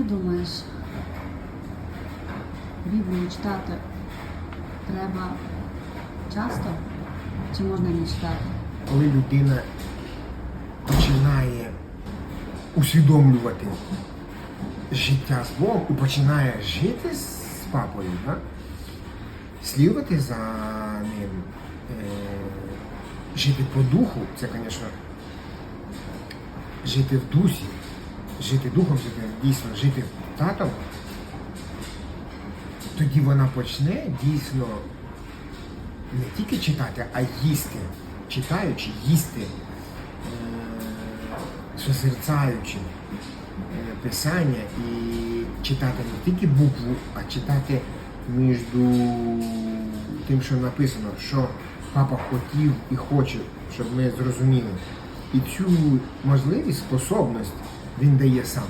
ти думаєш, Біблію читати треба часто чи можна не читати? коли людина починає усвідомлювати життя з Богом і починає жити з папою, да? слідувати за ним, е, жити по духу, це, звісно, жити в дусі, жити духом, жити дійсно жити татом, тоді вона почне дійсно не тільки читати, а їсти. Читаючи, їсти, е, созерцаючи е, писання і читати не тільки букву, а читати між тим, що написано, що папа хотів і хоче, щоб ми зрозуміли. І цю можливість, способність він дає сам.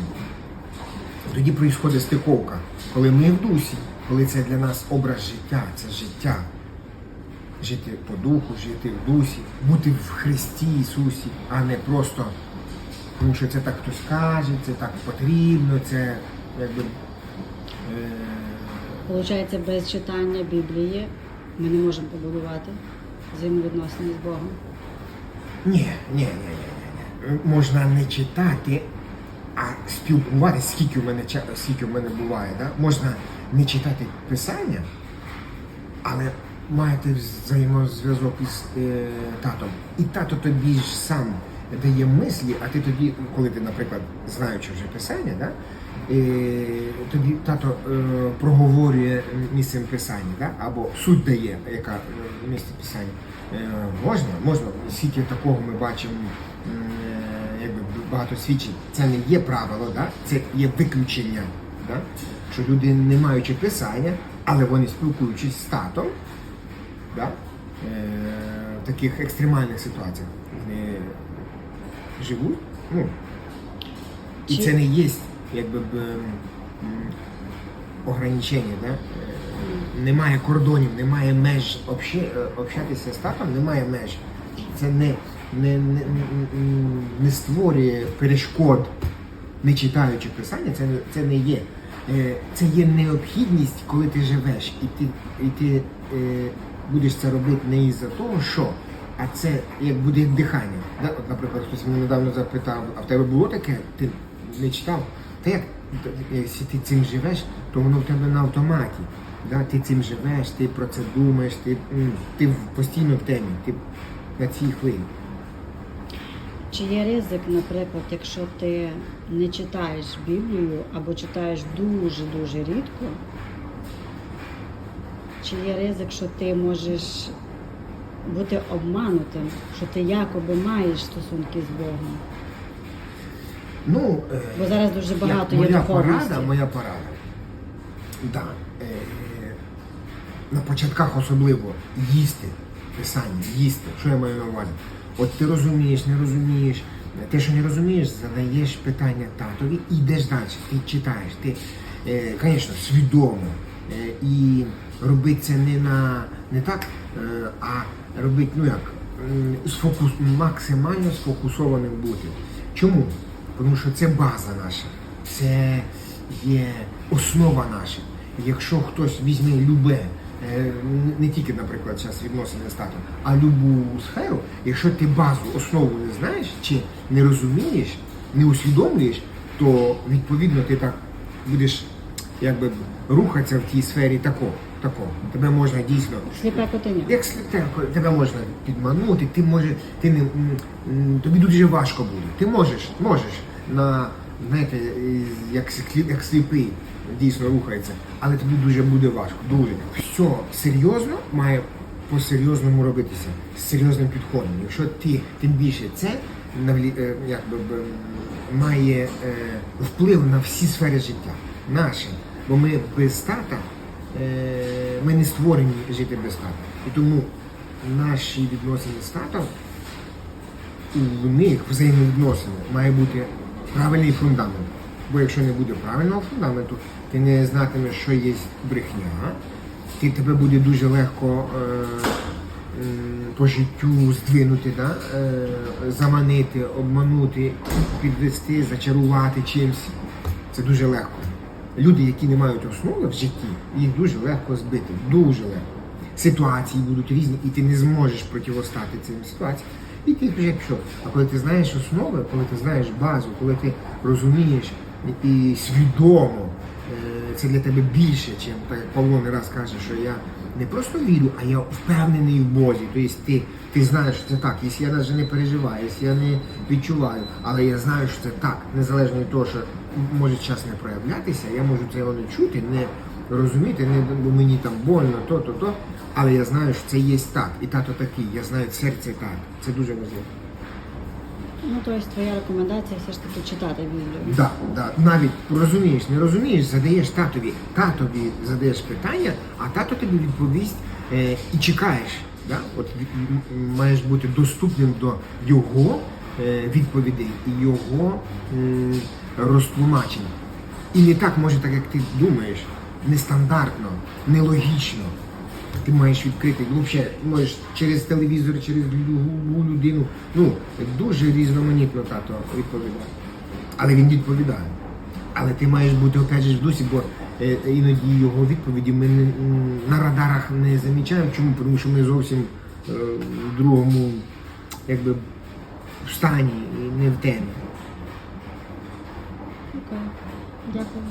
Тоді проїсходить стиковка, коли ми в дусі, коли це для нас образ життя, це життя. Жити по духу, жити в дусі, бути в Христі Ісусі, а не просто тому що це так хтось каже, це так потрібно, це якби. Е, Получається, без читання Біблії ми не можемо побудувати взаємовідносини з Богом. ні, ні, ні, ні, ні, ні. Можна не читати, а спілкуватися, скільки в мене скільки в мене буває, да? можна не читати писання, але маєте взаємозв'язок із е, татом. І тато тобі ж сам дає мислі, а ти тоді, коли ти, наприклад, знаючи вже писання, да? е, тобі тато е, проговорює місцем писання, да? або суть дає, яка е, в писання. Е, можна, можна. Скільки такого ми бачимо, е, якби багато свідчень. Це не є правило, да? це є виключення. Да? Що люди, не маючи писання, але вони спілкуючись з татом, да? е, в таких екстремальних ситуаціях вони живуть. Ну, і Чи- це не є якби б, ограничення, да? Е, немає кордонів, немає меж. Е, Общатися з татом немає меж. Це не, не, не, не- створює перешкод, не читаючи писання, це, це не є. Е, Це є необхідність, коли ти живеш, і ти, і ти е, будеш це робити не із-за того, що, а це як буде дихання. От, наприклад, хтось мене недавно запитав, а в тебе було таке? Ти не читав? Та як, якщо ти цим живеш, то воно в тебе на автоматі. Да? Ти цим живеш, ти про це думаєш, ти, ти постійно в темі, ти на цій хвилі. Чи є ризик, наприклад, якщо ти не читаєш Біблію або читаєш дуже-дуже рідко? Чи є ризик, що ти можеш бути обманутим, що ти якоби маєш стосунки з Богом? Ну, е, Бо зараз дуже багато як є моя порада, моя порада. Да, е, на початках особливо їсти писання, їсти. Що я маю на увазі? От ти розумієш, не розумієш. Те, що не розумієш, задаєш питання татові і йдеш далі. Ти читаєш, ти, е, свідомо. Е, і робити це не на не так, е, а робити, ну як, сфокус, максимально сфокусованим бути. Чому? Тому що це база наша, це є основа наша. Якщо хтось візьме любе, не тільки, наприклад, зараз відносини з татом, а любу сферу, якщо ти базу, основу не знаєш чи не розумієш, не усвідомлюєш, то відповідно ти так будеш якби рухатися в тій сфері тако, тако. Тебе можна дійсно Сліпе як сліптерко, тебе можна підманути, ти може, ти не тобі дуже важко буде. Ти можеш, можеш на знаєте, е, як як сліпий дійсно рухається, але тобі дуже буде важко. Дуже все серйозно має по-серйозному робитися з серйозним підходом. Якщо ти тим більше це навлі- е, якби має е, вплив на всі сфери життя, наші. Бо ми без тата е, ми не створені жити без тата. І тому наші відносини з татом, в них взаємовідносини має бути правильний фундамент. Бо якщо не буде правильного фундаменту, ти не знатимеш, що є брехня, ти тебе буде дуже легко е, м, по життю здвинути, да? е, заманити, обманути, підвести, зачарувати чимсь. Це дуже легко. Люди, які не мають основи в житті, їх дуже легко збити. Дуже легко. Ситуації будуть різні, і ти не зможеш противостати цим ситуаціям. І ти вже пішов. А коли ти знаєш основи, коли ти знаєш базу, коли ти розумієш і свідомо, е, це для тебе більше, ніж Павло не раз каже, що я не просто вірю, а я впевнений в Бозі. Тобто ти, ти знаєш, що це так, якщо я навіть не переживаю, якщо я не відчуваю, але я знаю, що це так, незалежно від того, що може час не проявлятися, я можу цього не чути, не розуміти, не бо мені там больно, то, то, то. Але я знаю, що це є так, і тато такий, я знаю серце так. Це дуже важливо. Ну, тобто твоя рекомендація все ж таки читати Біблію. Да, да. Навіть розумієш, не розумієш, задаєш татові, татові задаєш питання, а тато тобі відповість е, і чекаєш. Да? От маєш бути доступним до його е, відповідей і його м, розтлумачень. І не так може, так як ти думаєш, нестандартно, нелогічно. Ти маєш відкрити, ну, взагалі, можеш через телевізор, через любу людину. Ну, дуже різноманітно тато відповідає. Але він відповідає. Але ти маєш бути опять же в дусі, бо е, іноді його відповіді ми не, на радарах не замічаємо. Чому? Тому що ми зовсім е, в другому якби, стані і не в темі. Окей. Дякую.